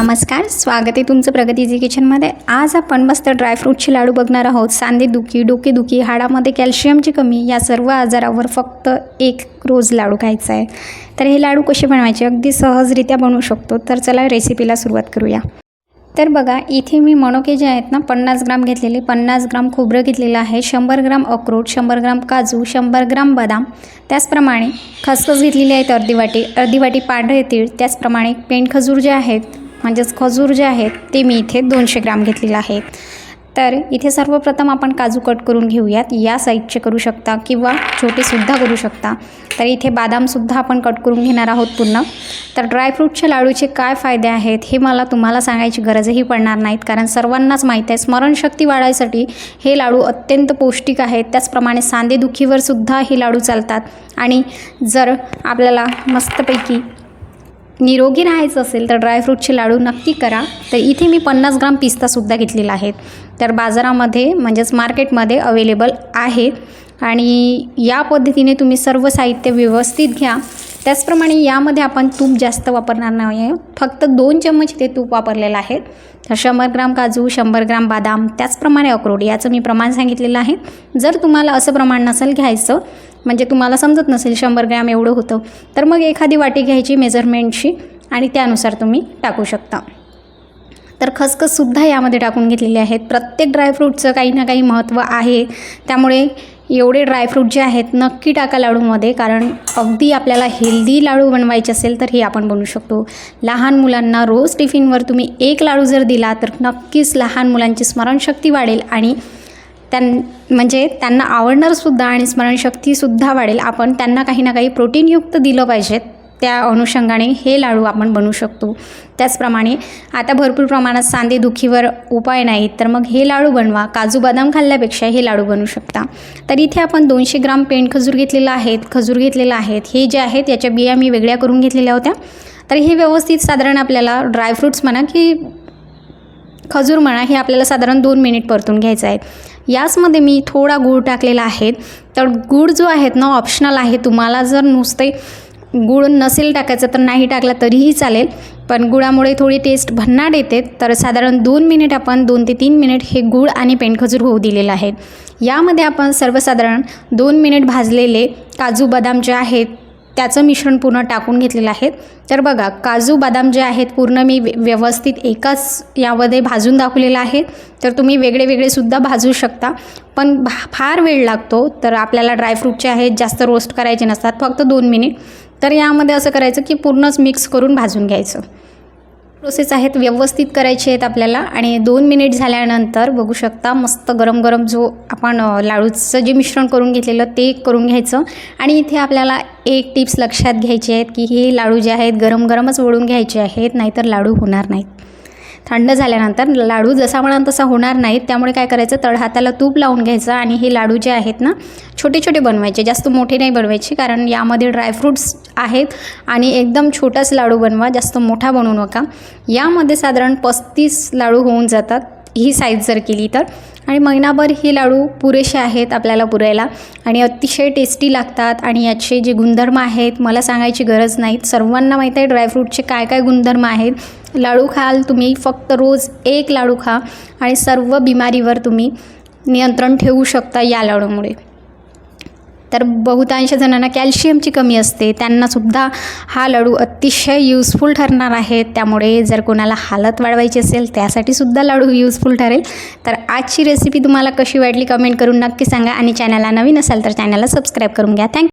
नमस्कार स्वागत आहे तुमचं प्रगतीजी किचनमध्ये आज आपण मस्त ड्रायफ्रूटचे लाडू बघणार आहोत. सांधेदुखी डोकेदुखी हाडामध्ये कॅल्शियमची कमी या सर्व आजारावर फक्त एक रोज लाडू खायचा आहे. तर हे लाडू कसे बनवायचे? अगदी सहजरित्या बनवू शकतो. तर चला रेसिपीला सुरुवात करूया. तर बघा इथे मी मणोके जे आहेत ना पन्नास ग्राम घेतलेले. पन्नास ग्राम खोबरं घेतलेलं आहे. शंभर ग्राम अक्रोड शंभर ग्राम काजू शंभर ग्राम बदाम. त्याचप्रमाणे खसखस घेतलेली आहेत अर्धी वाटी. अर्धी वाटी पांढरे तीळ. त्याचप्रमाणे पेंडखजूर जे आहेत म्हणजेच खजूर जे आहेत ते मी इथे दोनशे ग्राम घेतलेलं आहे तर इथे सर्वप्रथम आपण काजू कट करून घेऊयात. या साईजचे करू शकता किंवा छोटेसुद्धा करू शकता. तर इथे बदामसुद्धा आपण कट करून घेणार आहोत पूर्ण. तर ड्रायफ्रूटच्या लाडूचे काय फायदे आहेत हे मला तुम्हाला सांगायची गरजही पडणार नाहीत. कारण सर्वांनाच माहीत आहे स्मरणशक्ती वाढायसाठी हे लाडू अत्यंत पौष्टिक आहेत. त्याचप्रमाणे सांधेदुखीवर सुद्धा हे लाडू चालतात. आणि जर आपल्याला मस्तपैकी निरोगी राहायचं असेल तर ड्रायफ्रूटचे लाडू नक्की करा. तर इथे मी पन्नास ग्राम पिस्तासुद्धा घेतलेला आहे. तर बाजारामध्ये म्हणजेच मार्केटमध्ये अवेलेबल आहे. आणि या पद्धतीने तुम्ही सर्व साहित्य व्यवस्थित घ्या. त्याचप्रमाणे यामध्ये आपण तूप जास्त वापरणार नाही आहे फक्त दोन चम्मच ते तूप वापरलेलं आहे. तर शंभर ग्राम काजू शंभर ग्राम बदाम त्याचप्रमाणे अक्रोड याचं मी प्रमाण सांगितलेलं आहे. जर तुम्हाला असं प्रमाण नसेल घ्यायचं म्हणजे तुम्हाला समजत नसेल शंभर ग्रॅम एवढं होतं तर मग एखादी वाटी घ्यायची मेजरमेंटची आणि त्यानुसार तुम्ही टाकू शकता. तर खसखससुद्धा यामध्ये टाकून घेतलेले आहेत. प्रत्येक ड्रायफ्रूटचं काही ना काही महत्त्व आहे. त्यामुळे एवढे ड्रायफ्रूट जे आहेत नक्की टाका लाडूमध्ये कारण अगदी आपल्याला हेल्दी लाडू बनवायचे असेल तर हे आपण बनवू शकतो. लहान मुलांना रोज टिफिनवर तुम्ही एक लाडू जर दिला तर नक्कीच लहान मुलांची स्मरणशक्ती वाढेल आणि त्यां म्हणजे त्यांना आवडणारसुद्धा आणि स्मरणशक्तीसुद्धा वाढेल. आपण त्यांना काही ना काही प्रोटीनयुक्त दिलं पाहिजेत त्या अनुषंगाने हे लाडू आपण बनवू शकतो. त्याचप्रमाणे आता भरपूर प्रमाणात सांधेदुखीवर उपाय नाहीत तर मग हे लाडू बनवा. काजू बदाम खाल्ल्यापेक्षा हे लाडू बनवू शकता. तर इथे आपण दोनशे ग्राम पेंट खजूर घेतलेला आहेत. खजूर घेतलेला आहेत. हे जे आहेत याच्या बिया मी वेगळ्या करून घेतलेल्या होत्या. तर हे व्यवस्थित साधारण आपल्याला ड्रायफ्रूट्स म्हणा की खजूर म्हणा हे आपल्याला साधारण दोन मिनिट परतून घ्यायचं आहे. याचमध्ये मी थोडा गूळ टाकलेला आहे. तर गूळ जो आहेत ना ऑप्शनल आहे. तुम्हाला जर नुसते गूळ नसेल टाकायचं तर नाही टाकला तरीही चालेल पण गुळामुळे थोडी टेस्ट भन्नाट येते. तर साधारण दोन मिनिट आपण दोन ते तीन मिनिट हे गूळ आणि पेंडखजूर होऊ दिलेलं आहे. यामध्ये आपण सर्वसाधारण दोन मिनिट भाजलेले काजू बदाम जे आहेत त्याचं मिश्रण पूर्ण टाकून घेतलेलं आहे. तर बघा काजू बदाम जे आहेत पूर्ण मी व्यवस्थित एकाच यामध्ये भाजून दाखवलेलं आहे. तर तुम्ही वेगळे वेगळेसुद्धा भाजू शकता. पण भा फार वेळ लागतो तर आपल्याला ड्रायफ्रूटचे आहेत जास्त रोस्ट करायचे नसतात फक्त दोन मिनिट तर यामध्ये असं करायचं की पूर्णच मिक्स करून भाजून घ्यायचं. प्रोसेस आहेत व्यवस्थित करायचे आहेत आपल्याला आणि दोन मिनिट झाल्यानंतर बघू शकता मस्त गरम गरम जो आपण लाडूचं जे मिश्रण करून घेतलेलं ते करून घ्यायचं. आणि इथे आपल्याला एक टिप्स लक्षात घ्यायचे आहेत की हे लाडू जे आहेत गरम गरमच वळून घ्यायचे आहेत नाहीतर लाडू होणार नाहीत. थंड झाल्यानंतर लाडू जसा म्हणाल तसा होणार नाहीत त्यामुळे काय करायचं? तळ हाताला तूप लावून घ्यायचं आणि हे लाडू जे आहेत ना छोटे छोटे बनवायचे. जास्त मोठे नाही बनवायचे कारण यामध्ये ड्रायफ्रूट्स आहेत आणि एकदम छोटाच लाडू बनवा जास्त मोठा बनवू नका. यामध्ये साधारण पस्तीस लाडू होऊन जातात ही साईज जर केली तर. आणि महिनाभर हे लाडू पुरेसे आहेत आपल्याला पुरायला आणि अतिशय टेस्टी लागतात आणि याचे जे गुणधर्म आहेत मला सांगायची गरज नाहीत सर्वांना माहीत आहे ड्रायफ्रूटचे काय काय गुणधर्म आहेत. लाडू खाल तुम्ही फक्त रोज एक लाडू खा आणि सर्व बिमारीवर तुम्ही नियंत्रण ठेवू शकता या लाडूमुळे. तर बहुतांश जणांना कॅल्शियमची कमी असते. त्यांनासुद्धा हा लाडू अतिशय यूजफुल ठरणार आहे. त्यामुळे जर कोणाला हालत वाढवायची असेल त्यासाठी सुद्धा लाडू यूजफुल ठरेल. तर आजची रेसिपी तुम्हाला कशी वाटली कमेंट करून नक्की सांगा. आणि चॅनलला नवीन असाल तर चॅनलला सबस्क्राईब करून घ्या. थँक्यू